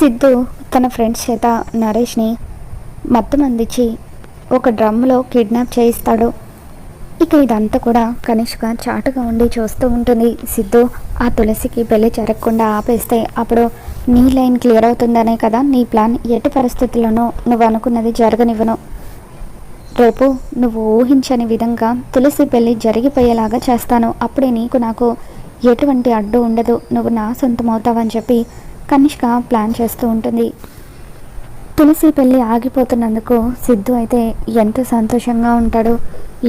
సిద్ధు తన ఫ్రెండ్స్ చేత నరేష్ని మత్తం అందించి ఒక డ్రమ్లో కిడ్నాప్ చేయిస్తాడు. ఇక ఇదంతా కూడా కనిష్క చాటుగా ఉండి చూస్తూ ఉంటుంది. సిద్ధు ఆ తులసికి పెళ్ళి జరగకుండా ఆపేస్తే అప్పుడు నీ లైన్ క్లియర్ అవుతుందనే కదా? నీ ప్లాన్ ఎట్టి పరిస్థితుల్లోనూ నువ్వు అనుకున్నది జరగనివ్వను. రేపు నువ్వు ఊహించని విధంగా తులసి పెళ్ళి జరిగిపోయేలాగా చేస్తాను. అప్పుడే నీకు నాకు ఎటువంటి అడ్డు ఉండదు. నువ్వు నా సొంతమవుతావని చెప్పి కనిష్క ప్లాన్ చేస్తూ ఉంటుంది. తులసి పెళ్ళి ఆగిపోతున్నందుకు సిద్ధు అయితే ఎంతో సంతోషంగా ఉంటాడు.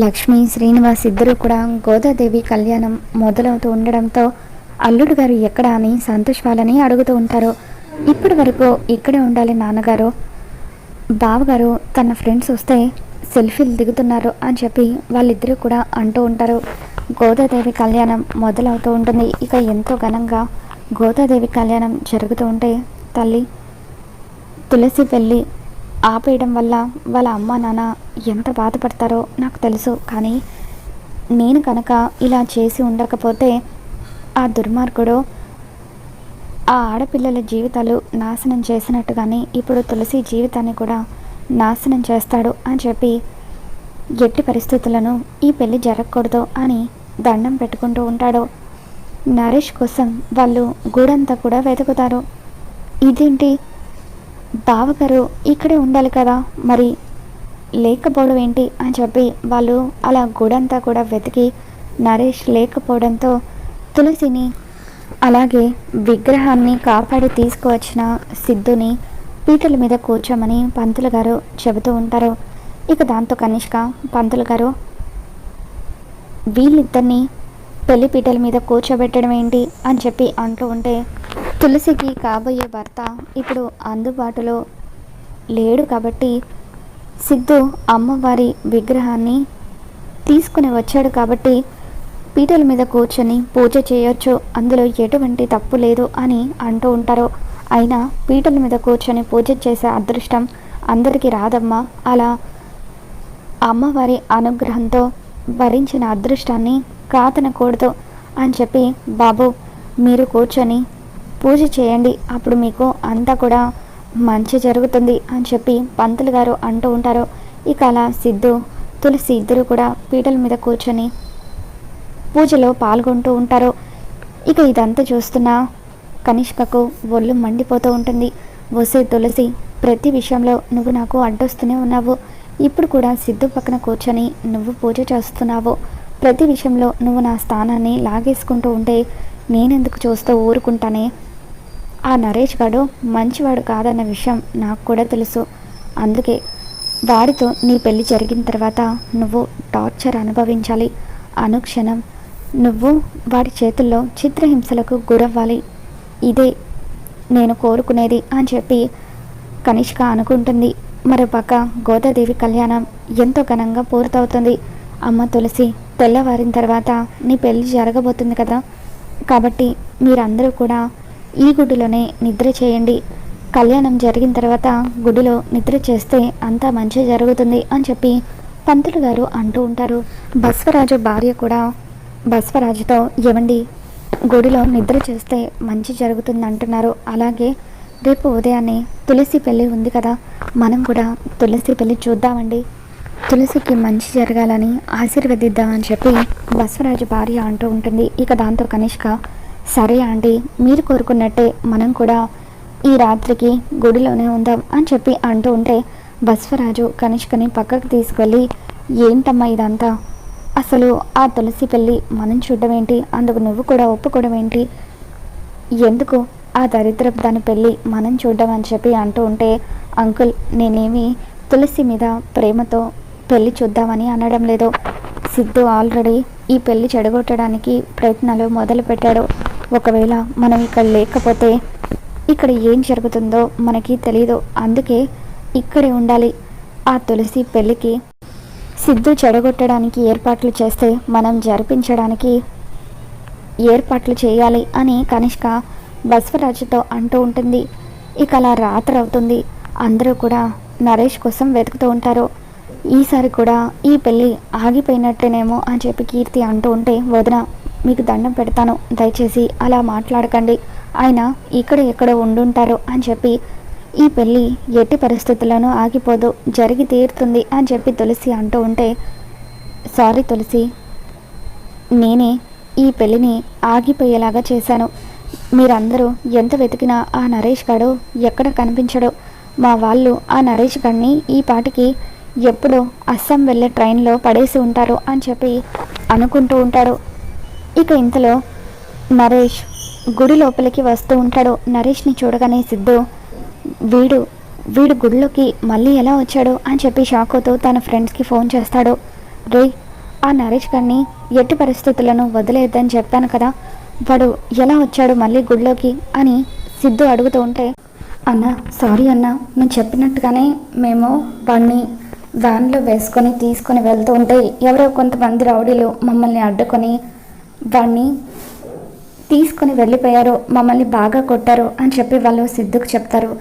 లక్ష్మి శ్రీనివాస్ ఇద్దరు కూడా గోదాదేవి కళ్యాణం మొదలవుతూ ఉండడంతో అల్లుడు గారు ఎక్కడ అని సంతోష్ వాళ్ళని అడుగుతూ ఉంటారు. ఇప్పటి వరకు ఇక్కడే ఉండాలి నాన్నగారు. బావగారు తన ఫ్రెండ్స్ వస్తే సెల్ఫీలు దిగుతున్నారు అని చెప్పి వాళ్ళిద్దరూ కూడా అంటూ ఉంటారు. గోదాదేవి కళ్యాణం మొదలవుతూ ఉంటుంది. ఇక ఎంతో ఘనంగా గోదాదేవి కళ్యాణం జరుగుతూ ఉంటే తల్లి తులసి పెళ్ళి ఆపేయడం వల్ల వాళ్ళ అమ్మ నాన్న ఎంత బాధపడతారో నాకు తెలుసు. కానీ నేను కనుక ఇలా చేసి ఉండకపోతే ఆ దుర్మార్గుడు ఆ ఆడపిల్లల జీవితాలు నాశనం చేసినట్టుగానే ఇప్పుడు తులసి జీవితాన్ని కూడా నాశనం చేస్తాడు అని చెప్పి ఎట్టి పరిస్థితులను ఈ పెళ్ళి జరగకూడదు అని దండం పెట్టుకుంటూ ఉంటాడు. నరేష్ కోసం వాళ్ళు గూడంతా కూడా వెతుకుతారు. ఇదేంటి? బావగారు ఇక్కడే ఉండాలి కదా మరి లేకపోవడం ఏంటి అని చెప్పి వాళ్ళు అలా గూడంతా కూడా వెతికి నరేష్ లేకపోవడంతో తులసిని అలాగే విగ్రహాన్ని కాపాడి తీసుకువచ్చిన సిద్ధుని పీటల మీద కూర్చోమని పంతులు గారు చెబుతూ ఉంటారు. ఇక దాంతో కనిష్క పంతులు గారు వీళ్ళిద్దరిని పెళ్ళి పీటల మీద కూర్చోబెట్టడం ఏంటి అని చెప్పి అంటూ ఉంటే తులసికి కాబోయే భర్త ఇప్పుడు అందుబాటులో లేడు కాబట్టి సిద్ధు అమ్మవారి విగ్రహాన్ని తీసుకుని వచ్చాడు కాబట్టి పీటల మీద కూర్చొని పూజ చేయొచ్చు అందులో ఎటువంటి తప్పు లేదు అని అంటూ ఉంటారు. అయినా పీటల మీద కూర్చొని పూజ చేసే అదృష్టం అందరికీ రాదమ్మా. అలా అమ్మవారి అనుగ్రహంతో భరించిన అదృష్టాన్ని కాదనకూడదు అని చెప్పి బాబు మీరు కూర్చొని పూజ చేయండి. అప్పుడు మీకు అంతా కూడా మంచి జరుగుతుంది అని చెప్పి పంతులు గారు అంటూ ఉంటారు. ఇక అలా సిద్ధు తులసి ఇద్దరు కూడా పీటల మీద కూర్చొని పూజలో పాల్గొంటూ ఉంటారు. ఇక ఇదంతా చూస్తున్న కనిష్కకు ఒళ్ళు మండిపోతూ ఉంటుంది. వసే తులసి ప్రతి విషయంలో నువ్వు నాకు అడ్డొస్తూనే ఉన్నావు. ఇప్పుడు కూడా సిద్ధు పక్కన కూర్చొని నువ్వు పూజ చేస్తున్నావు. ప్రతి విషయంలో నువ్వు నా స్థానాన్ని లాగేసుకుంటూ ఉంటే నేనెందుకు చూస్తూ ఊరుకుంటానే? ఆ నరేష్ గాడు మంచివాడు కాదన్న విషయం నాకు కూడా తెలుసు. అందుకే వాడితో నీ పెళ్ళి జరిగిన తర్వాత నువ్వు టార్చర్ అనుభవించాలి. అనుక్షణం నువ్వు వాడి చేతుల్లో చిత్రహింసలకు గురవ్వాలి. ఇదే నేను కోరుకునేది అని చెప్పి కనిష్క అనుకుంటుంది. మరోపక్క గోదాదేవి కళ్యాణం ఎంతో ఘనంగా పూర్తవుతుంది. అమ్మ తులసి తెల్లవారిన తర్వాత నీ పెళ్ళి జరగబోతుంది కదా. కాబట్టి మీరందరూ కూడా ఈ గుడిలోనే నిద్ర చేయండి. కళ్యాణం జరిగిన తర్వాత గుడిలో నిద్ర చేస్తే అంతా మంచి జరుగుతుంది అని చెప్పి పంతులు గారు అంటూ ఉంటారు. బస్వరాజు భార్య కూడా బస్వరాజుతో ఏమండి గుడిలో నిద్ర చేస్తే మంచి జరుగుతుంది అంటున్నారు అలాగే రేపు ఉదయాన్నే తులసి పెళ్ళి ఉంది కదా. మనం కూడా తులసి పెళ్ళి చూద్దామండి. తులసికి మంచి జరగాలని ఆశీర్వదిద్దామని చెప్పి బస్వరాజు భార్య అంటూ ఉంటుంది. ఇక దాంతో కనిష్క సరే ఆంటీ మీరు కోరుకున్నట్టే మనం కూడా ఈ రాత్రికి గుడిలోనే ఉందాం అని చెప్పి అంటూ ఉంటే బస్వరాజు కనిష్కని పక్కకు తీసుకెళ్ళి ఏంటమ్మా ఇదంతా? అసలు ఆ తులసి పెళ్ళి మనం చూడడం ఏంటి అందుకు నువ్వు కూడా ఒప్పుకోవడం ఏంటి ఎందుకు ఆ దరిద్రపు దాని పెళ్ళి మనం చూడడం అని చెప్పి అంటూ ఉంటే అంకుల్ నేనేమి తులసి మీద ప్రేమతో పెళ్ళి చూద్దామని అనడం లేదు. సిద్ధు ఆల్రెడీ ఈ పెళ్ళి చెడగొట్టడానికి ప్రయత్నాలు మొదలు పెట్టాడు. ఒకవేళ మనం ఇక్కడ లేకపోతే ఇక్కడ ఏం జరుగుతుందో మనకి తెలియదు అందుకే ఇక్కడే ఉండాలి. ఆ తులసి పెళ్ళికి సిద్ధు చెడగొట్టడానికి ఏర్పాట్లు చేస్తే మనం జరిపించడానికి ఏర్పాట్లు చేయాలి అని కనిష్క బస్వరాజుతో అంటూ ఉంటుంది. ఇక అలా రాత్రి అవుతుంది. అందరూ కూడా నరేష్ కోసం వెతుకుతూ ఉంటారు. ఈసారి కూడా ఈ పెళ్ళి ఆగిపోయినట్టేనేమో అని చెప్పి కీర్తి అంటూ ఉంటే వదిన మీకు దండం పెడతాను. దయచేసి అలా మాట్లాడకండి. ఆయన ఇక్కడ ఎక్కడో ఉండుంటారు అని చెప్పి ఈ పెళ్ళి ఎట్టి పరిస్థితుల్లోనూ ఆగిపోదు. జరిగి తీరుతుంది అని చెప్పి తులసి అంటూ ఉంటే సారీ తులసి నేనే ఈ పెళ్ళిని ఆగిపోయేలాగా చేశాను. మీరందరూ ఎంత వెతికినా ఆ నరేష్ గాడు ఎక్కడ కనిపించడు. మా వాళ్ళు ఆ నరేష్ గారిని ఈ పాటికి ఎప్పుడు అస్సాం వెళ్ళే ట్రైన్లో పడేసి ఉంటారు అని చెప్పి అనుకుంటూ ఉంటాడు. ఇక ఇంతలో నరేష్ గుడి లోపలికి వస్తూ ఉంటాడు. నరేష్ని చూడగానే సిద్ధు వీడు వీడు గుడిలోకి మళ్ళీ ఎలా వచ్చాడు అని చెప్పి షాక్ అవుతూ తన ఫ్రెండ్స్కి ఫోన్ చేస్తాడు. రే ఆ నరేష్ గారిని ఎట్టి పరిస్థితులను వదిలేద్దని చెప్పాను కదా. వాడు ఎలా వచ్చాడు మళ్ళీ గుడిలోకి అని సిద్ధు అడుగుతూ ఉంటే అన్న సారీ అన్న నేను చెప్పినట్టుగానే మేము వాడిని వ్యాన్లో వేసుకొని తీసుకొని వెళ్తూ ఉంటే ఎవరో కొంతమంది రౌడీలు మమ్మల్ని అడ్డుకొని వాడిని తీసుకొని వెళ్ళిపోయారు. మమ్మల్ని బాగా కొట్టారు అని చెప్పి వాళ్ళు సిద్ధుకు చెప్తారు.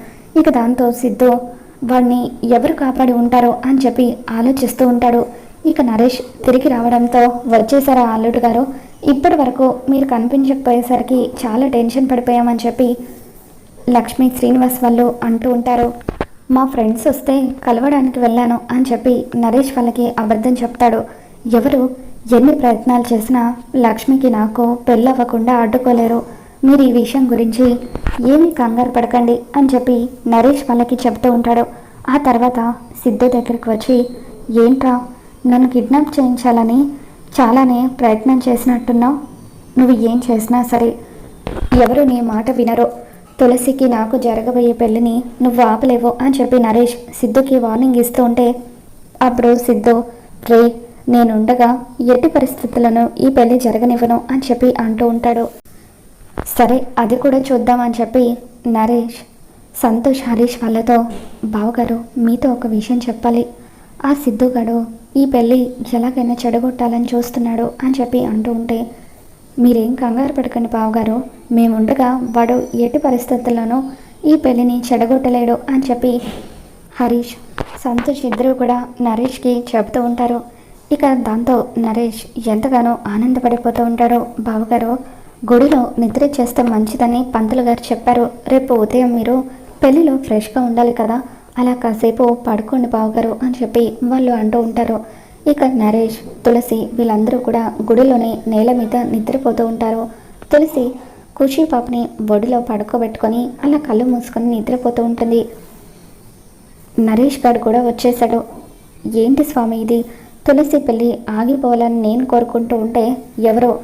ఇక దాంతో సిద్ధు వాడిని ఎవరు కాపాడి ఉంటారో అని చెప్పి ఆలోచిస్తూ ఉంటాడు. ఇక నరేష్ తిరిగి రావడంతో వచ్చేసారా అల్లుడు గారు? ఇప్పటి వరకు మీరు కనిపించకపోయేసరికి చాలా టెన్షన్ పడిపోయామని చెప్పి లక్ష్మి శ్రీనివాస్ వాళ్ళు అంటూ ఉంటారు. మా ఫ్రెండ్స్ వస్తే కలవడానికి వెళ్ళాను అని చెప్పి నరేష్ వాళ్ళకి అబద్ధం చెప్తాడు. ఎవరు? ఎన్ని ప్రయత్నాలు చేసినా లక్ష్మికి నాకు పెళ్ళవ్వకుండా అడ్డుకోలేరు మీరు ఈ విషయం గురించి ఏమీ కంగారు పడకండి అని చెప్పి నరేష్ వాళ్ళకి చెప్తూ ఉంటాడు. ఆ తర్వాత సిద్ధు దగ్గరికి వచ్చి ఏంట్రా? నన్ను కిడ్నాప్ చేయించాలని చాలానే ప్రయత్నం చేసినట్టున్నావు. నువ్వు ఏం చేసినా సరే ఎవరు నీ మాట వినరు. తులసికి నాకు జరగబోయే పెళ్ళిని నువ్వు ఆపలేవు అని చెప్పి నరేష్ సిద్ధుకి వార్నింగ్ ఇస్తూ ఉంటే అప్పుడు సిద్ధు రే నేనుండగా ఎట్టి పరిస్థితులను ఈ పెళ్ళి జరగనివ్వను అని చెప్పి అంటూ ఉంటాడు. సరే అది కూడా చూద్దామని చెప్పి నరేష్ సంతోష్ హరీష్ వాళ్ళతో బావగారు మీతో ఒక విషయం చెప్పాలి. ఆ సిద్ధుగాడు ఈ పెళ్ళి ఎలాగైనా చెడగొట్టాలని చూస్తున్నాడు అని చెప్పి అంటూ ఉంటే మీరేం కంగారు పడకండి బావగారు. మేముండగా వాడు ఎట్టి పరిస్థితుల్లోనూ ఈ పెళ్ళిని చెడగొట్టలేడు అని చెప్పి హరీష్ సంతోష్ ఇద్దరు కూడా నరేష్కి చెబుతూ ఉంటారు. ఇక దాంతో నరేష్ ఎంతగానో ఆనందపడిపోతూ ఉంటాడు. బావగారు గుడిలో నిద్ర చేస్తే మంచిదని పంతులు గారు చెప్పారు. రేపు ఉదయం మీరు పెళ్ళిలో ఫ్రెష్గా ఉండాలి కదా. అలా కాసేపు పడుకోండి బావగారు అని చెప్పి వాళ్ళు అంటూ ఉంటారు. ఇక నరేష్ తులసి వీళ్ళందరూ కూడా గుడిలోనే నేల మీద నిద్రపోతూ ఉంటారు. తులసి ఖుషి పాపని బొడిలో పడుకోబెట్టుకొని అలా కళ్ళు మూసుకొని నిద్రపోతూ ఉంటుంది. నరేష్ గారు కూడా వచ్చేశాడు. ఏంటి స్వామి ఇది? తులసి పెళ్ళి ఆగిపోవాలని నేను కోరుకుంటూ ఉంటే ఎవరో?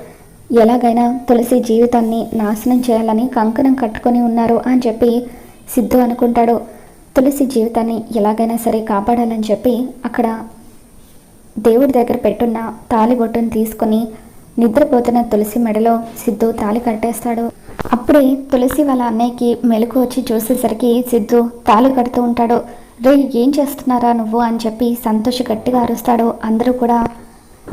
ఎలాగైనా తులసి జీవితాన్ని నాశనం చేయాలని కంకణం కట్టుకొని ఉన్నారు అని చెప్పి సిద్ధు అనుకుంటాడు. తులసి జీవితాన్ని ఎలాగైనా సరే కాపాడాలని చెప్పి అక్కడ దేవుడి దగ్గర పెట్టున్న తాలిబొట్టును తీసుకొని నిద్రపోతున్న తులసి మెడలో సిద్ధు తాలి కట్టేస్తాడు. అప్పుడే తులసి వాళ్ళ అన్నయ్యకి మెలకు వచ్చి చూసేసరికి సిద్ధు తాళి కడుతూ ఉంటాడు. రే ఏం చేస్తున్నారా నువ్వు? అని చెప్పి సంతోష గట్టిగా అరుస్తాడు. అందరూ కూడా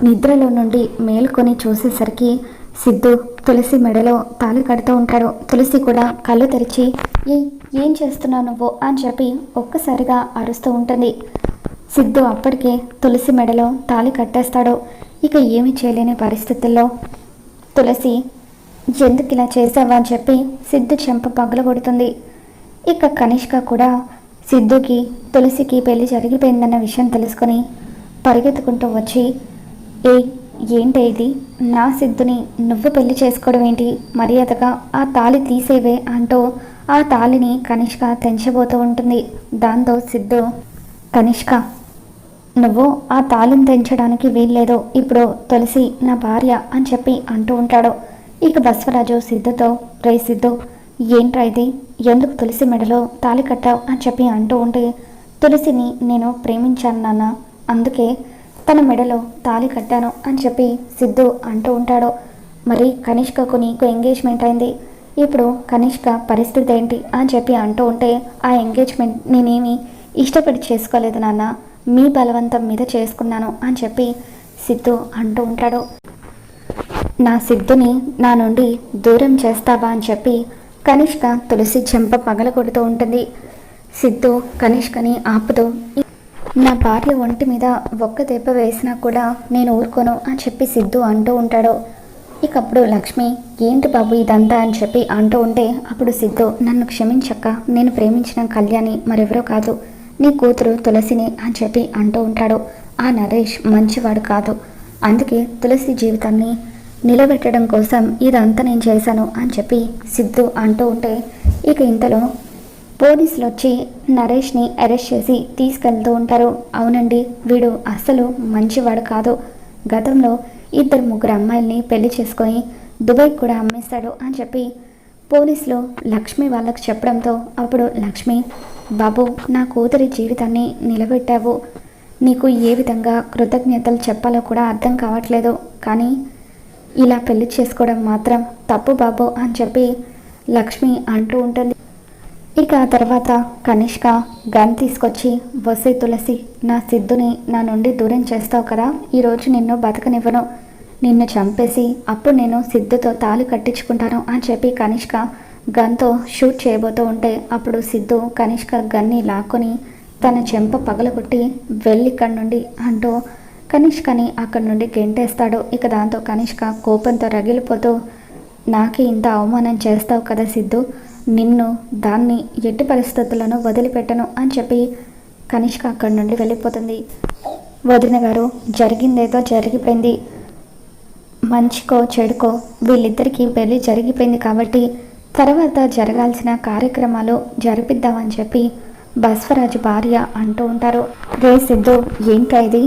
నిద్రలో నుండి మేలుకొని చూసేసరికి సిద్ధు తులసి మెడలో తాళి కడుతూ ఉంటాడు. తులసి కూడా కళ్ళు తెరిచి ఏ ఏం చేస్తున్నావు నువ్వు? అని చెప్పి ఒక్కసారిగా అరుస్తూ ఉంటుంది. సిద్ధు అప్పటికే తులసి మెడలో తాళి కట్టేస్తాడో. ఇక ఏమి చేయలేని పరిస్థితుల్లో తులసి ఎందుకు ఇలా చేసావా? అని చెప్పి సిద్ధు చెంప పగలగొడుతుంది. ఇక కనిష్క కూడా సిద్ధుకి తులసికి పెళ్ళి జరిగిపోయిందన్న విషయం తెలుసుకొని పరిగెత్తుకుంటూ వచ్చి ఏ ఏంటి ఇది? నా సిద్ధుని నువ్వు పెళ్ళి చేసుకోవడం ఏంటి? మర్యాదగా ఆ తాళి తీసేవే అంటూ ఆ తాళిని కనిష్క తెంచబోతూ ఉంటుంది. దాంతో సిద్ధు కనిష్క నువ్వు ఆ తాళం తెంచడానికి వీల్లేదు. ఇప్పుడు తులసి నా భార్య అని చెప్పి అంటూ ఉంటాడు. ఇక బస్వరాజు సిద్ధుతో రే సిద్ధు ఏంట్రా ఇది? ఎందుకు తులసి మెడలో తాళి కట్టావు? అని చెప్పి అంటూ ఉంటే తులసిని నేను ప్రేమించాను నాన్న. అందుకే తన మెడలో తాళి కట్టాను అని చెప్పి సిద్ధు అంటూ ఉంటాడు. మరి కనిష్కకు నీకు ఎంగేజ్మెంట్ అయింది? ఇప్పుడు కనిష్క పరిస్థితి ఏంటి? అని చెప్పి అంటూ ఉంటే ఆ ఎంగేజ్మెంట్ నేనేమి ఇష్టపడి చేసుకోలేదు నాన్న. మీ బలవంతం మీద చేసుకున్నాను అని చెప్పి సిద్ధు అంటూ ఉంటాడు. నా సిద్ధుని నా నుండి దూరం చేస్తావా అని చెప్పి కనిష్క తులసి చెంప పగల కొడుతూ ఉంటుంది. సిద్ధు కనిష్కని ఆపుతూ నా భార్య ఒంటి మీద ఒక్క దెబ్బ వేసినా కూడా నేను ఊరుకోను అని చెప్పి సిద్ధు అంటూ ఉంటాడు. ఇక అప్పుడు లక్ష్మి ఏంటి బాబు ఇదంతా? అని చెప్పి అంటూ ఉంటే అప్పుడు సిద్ధు నన్ను క్షమించక్క నేను ప్రేమించిన కళ్యాణి మరెవరో కాదు. నీ కూతురు తులసిని అని చెప్పి అంటూ ఉంటాడు. ఆ నరేష్ మంచివాడు కాదు. అందుకే తులసి జీవితాన్ని నిలబెట్టడం కోసం ఇదంతా నేను చేశాను అని చెప్పి సిద్ధు అంటూ ఉంటే ఇక ఇంతలో పోలీసులు వచ్చి నరేష్ని అరెస్ట్ చేసి తీసుకెళ్తూ ఉంటారు. అవునండి వీడు అస్సలు మంచివాడు కాదు. గతంలో ఇద్దరు ముగ్గురు అమ్మాయిల్ని పెళ్ళి చేసుకొని దుబాయ్కి కూడా అమ్మేస్తాడు అని చెప్పి పోలీసులు లక్ష్మి వాళ్ళకి చెప్పడంతో అప్పుడు లక్ష్మి బాబు నా కూతురి జీవితాన్ని నిలబెట్టావు. నీకు ఏ విధంగా కృతజ్ఞతలు చెప్పాలో కూడా అర్థం కావట్లేదు. కానీ ఇలా పెళ్ళి చేసుకోవడం మాత్రం తప్పు బాబు అని చెప్పి లక్ష్మి అంటూ ఉంటుంది. ఇక ఆ తర్వాత కనిష్క గన్ తీసుకొచ్చి వసే తులసి నా సిద్ధుని నా నుండి దూరం చేస్తావు కదా. ఈరోజు నిన్ను బతకనివ్వను. నిన్ను చంపేసి అప్పుడు నేను సిద్ధుతో తాళి కట్టించుకుంటాను అని చెప్పి కనిష్క గన్తో షూట్ చేయబోతూ ఉంటే అప్పుడు సిద్ధు కనిష్క గన్ని లాక్కొని తన చెంప పగలగొట్టి వెళ్ళి ఇక్కడి నుండి అంటూ కనిష్కని అక్కడి నుండి గెంటేస్తాడు. ఇక దాంతో కనిష్క కోపంతో రగిలిపోతూ నాకే ఇంత అవమానం చేస్తావు కదా సిద్ధు. నిన్ను దాన్ని ఎట్టి పరిస్థితులను వదిలిపెట్టను అని చెప్పి కనిష్క అక్కడి నుండి వెళ్ళిపోతుంది. వదిన గారు జరిగిందేదో జరిగిపోయింది. మంచికో చెడుకో వీళ్ళిద్దరికీ పెళ్ళి జరిగిపోయింది కాబట్టి తర్వాత జరగాల్సిన కార్యక్రమాలు జరిపిద్దామని చెప్పి బస్వరాజు భార్య అంటూ ఉంటారు. రే సిద్ధు ఏంటా ఇది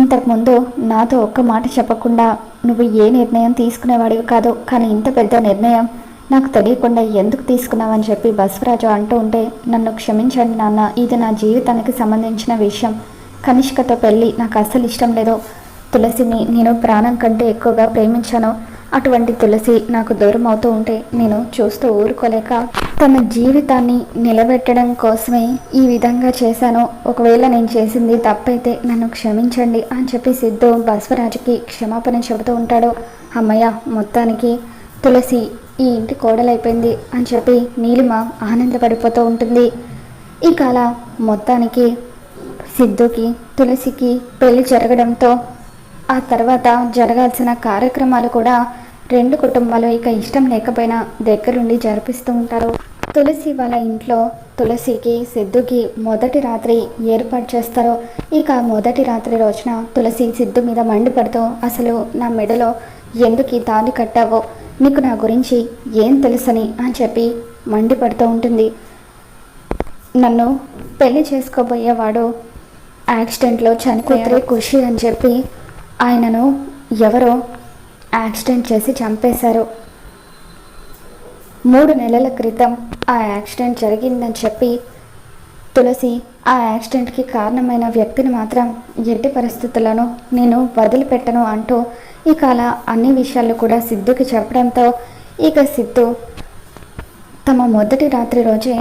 ఇంతకుముందు నాతో ఒక్క మాట చెప్పకుండా నువ్వు ఏ నిర్ణయం తీసుకునేవాడివి కాదు కానీ ఇంత పెద్ద నిర్ణయం నాకు తెలియకుండా ఎందుకు తీసుకున్నావని చెప్పి బస్వరాజు అంటూ ఉంటే నన్ను క్షమించండి నాన్న ఇది నా జీవితానికి సంబంధించిన విషయం. కనిష్కతో పెళ్ళి నాకు అస్సలు ఇష్టం లేదు. తులసిని నేను ప్రాణం కంటే ఎక్కువగా ప్రేమించాను. అటువంటి తులసి నాకు దూరం అవుతూ ఉంటే నేను చూస్తూ ఊరుకోలేక తన జీవితాన్ని నిలబెట్టడం కోసమే ఈ విధంగా చేశాను. ఒకవేళ నేను చేసింది తప్పైతే నన్ను క్షమించండి అని చెప్పి సిద్ధు బస్వరాజుకి క్షమాపణ చెబుతూ ఉంటాడు. అమ్మయ్య మొత్తానికి తులసి ఈ ఇంటి కోడలైపోయింది అని చెప్పి నీలిమ ఆనందపడిపోతూ ఉంటుంది. ఇక అలా మొత్తానికి సిద్ధుకి తులసికి పెళ్ళి జరగడంతో ఆ తర్వాత జరగాల్సిన కార్యక్రమాలు కూడా రెండు కుటుంబాలు ఇక ఇష్టం లేకపోయినా దగ్గరుండి జరిపిస్తూ ఉంటారు. తులసి వాళ్ళ ఇంట్లో తులసికి సిద్ధుకి మొదటి రాత్రి ఏర్పాటు చేస్తారు. ఇక మొదటి రాత్రి రోజున తులసి సిద్ధు మీద మండిపడుతూ అసలు నా మెడలో ఎందుకు ఈ తాళి కట్టావో? నీకు నా గురించి ఏం తెలుసని? అని చెప్పి మండిపడుతూ ఉంటుంది. నన్ను పెళ్ళి చేసుకోబోయేవాడు యాక్సిడెంట్లో చనిపోతే ఖుషి అని చెప్పి ఆయనను ఎవరో యాక్సిడెంట్ చేసి చంపేశారు. మూడు నెలల క్రితం ఆ యాక్సిడెంట్ జరిగిందని చెప్పి తులసి ఆ యాక్సిడెంట్కి కారణమైన వ్యక్తిని మాత్రం ఎట్టి పరిస్థితులను నేను వదిలిపెట్టను అంటూ ఇక అలా అన్ని విషయాలు కూడా సిద్ధుకి చెప్పడంతో ఇక సిద్ధు తమ మొదటి రాత్రి రోజే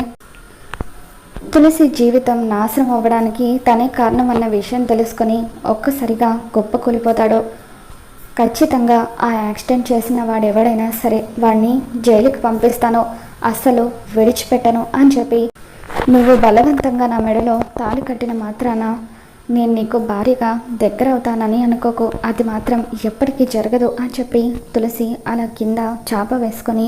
తులసి జీవితం నాశనం అవ్వడానికి తనే కారణం అన్న విషయం తెలుసుకొని ఒక్కసారిగా గొప్ప కూలిపోతాడు. ఖచ్చితంగా ఆ యాక్సిడెంట్ చేసిన వాడు ఎవడైనా సరే వాడిని జైలుకి పంపిస్తాను. అస్సలు విడిచిపెట్టను అని చెప్పి నువ్వు బలవంతంగా నా మెడలో తాళి కట్టిన మాత్రాన నేను నీకు భారీగా దగ్గర అవుతానని అనుకోకు. అది మాత్రం ఎప్పటికీ జరగదు అని చెప్పి తులసి అలా కింద చాప వేసుకొని